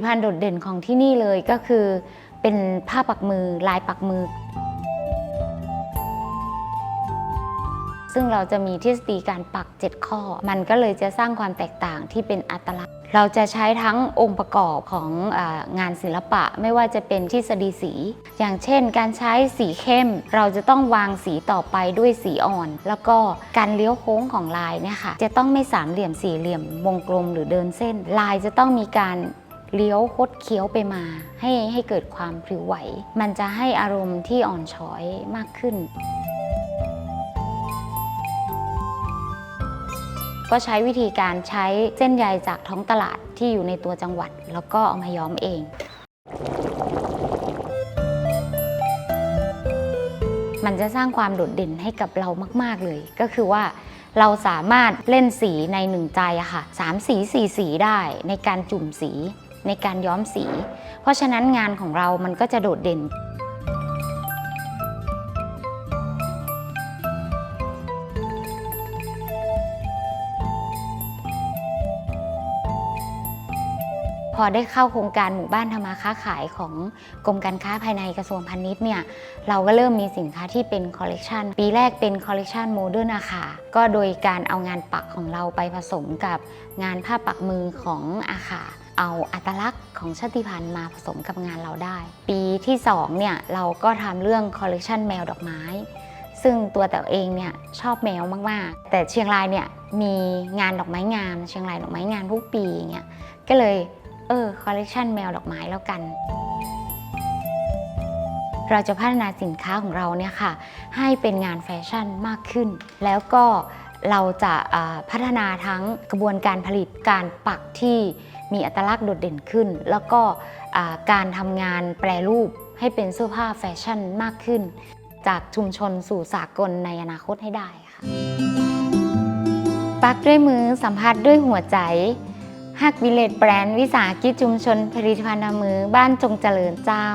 ตภัณฑ์โดดเด่นของที่นี่เลยก็คือ เป็นผ้าปักมือลายปักมือ ซึ่งเราจะมีทฤษฎีการปัก 7 ข้อ มันก็เลยจะสร้างความแตกต่างที่เป็นอัตลักษณ์ เราจะใช้ทั้งองค์ประกอบของงานศิลปะ ไม่ว่าจะเป็นทฤษฎีสี อย่างเช่น การใช้สีเข้ม เราจะต้องวางสีต่อไปด้วยสีอ่อน แล้วก็การเลี้ยวโค้งของลายเนี่ยค่ะจะต้องไม่สามเหลี่ยมสี่เหลี่ยมวงกลมหรือเดินเส้น ลายจะต้องมีการ เลี้ยวคดเคี้ยวไปมาให้ให้เกิดความพลิ้วไหว มันจะให้อารมณ์ที่อ่อนช้อยมากขึ้น ก็ใช้วิธีการใช้เส้นใยจากท้องตลาดที่อยู่ในตัวจังหวัด แล้วก็เอามาย้อมเองมันจะสร้างความโดดเด่นให้กับเรามาก ๆ เลย ก็คือว่าเราสามารถเล่นสีในหนึ่งใจอะค่ะสามสีสี่สีได้ในการจุ่มสี ในการย้อมสี เพราะฉะนั้นงานของเรามันก็จะโดดเด่นพอได้เข้าโครงการหมู่บ้านธรรมาค้าขายของกรมการค้าภายในกระทรวงพาณิชย์เนี่ยเราก็เริ่มมีสินค้าที่เป็นคอลเลกชันปีแรกเป็นคอลเลกชันโมเดิร์นอาคาก็โดยการเอางานปักของเราไปผสมกับงานผ้าปักมือของอาคา เอาอัตลักษณ์ของชาติพันธุ์มาผสมกับงานเราได้ ปีที่2เนี่ยเราก็ทำเรื่องคอลเลกชันแมวดอกไม้ ซึ่งตัวแต่เองเนี่ยชอบแมวมากๆ แต่เชียงรายเนี่ยมีงานดอกไม้งามเชียงรายดอกไม้งามทุกปีอย่างเงี้ยก็เลยเออคอลเลกชันแมวดอกไม้แล้วกัน เราจะพัฒนาสินค้าของเราเนี่ยค่ะให้เป็นงานแฟชั่นมากขึ้น แล้วก็ เราจะพัฒนาทั้งกระบวนการผลิตการปักที่มีอัตลักษณ์โดดเด่นขึ้น แล้วก็การทำงานแปรรูปให้เป็นเสื้อผ้าแฟชั่นมากขึ้น จากชุมชนสู่สากลในอนาคตให้ได้ค่ะปักด้วยมือสัมผัสด้วยหัวใจฮักวิเลตแบรนด์วิสาหกิจชุมชนผลิตภัณฑ์มือบ้านจงเจริญเจ้า